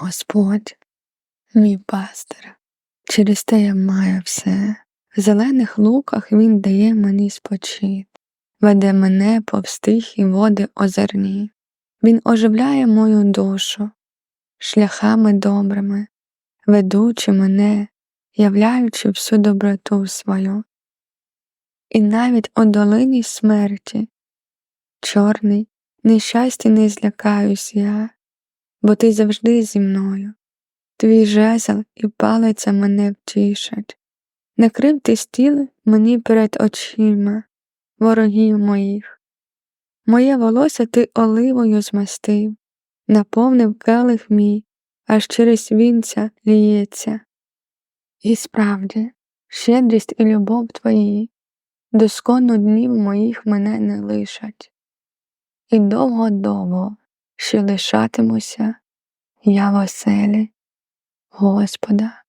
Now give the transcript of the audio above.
Господь, мій пастир, через те я маю все. В зелених луках Він дає мені спочит, веде мене повз тихі води озерні. Він оживляє мою душу шляхами добрими, ведучи мене, являючи всю доброту свою. І навіть у долині смерті, чорний, нещасті не злякаюсь я, бо ти завжди зі мною. Твій жезл і палиця мене втішать. Накрив ти стіл мені перед очима, ворогів моїх. Моє волосся ти оливою змастив, наповнив келих мій, аж через вінця ліється. І справді, щедрість і любов твої, доскону днів моїх мене не лишать. І довго-довго ще лишатимуся я в оселі Господа.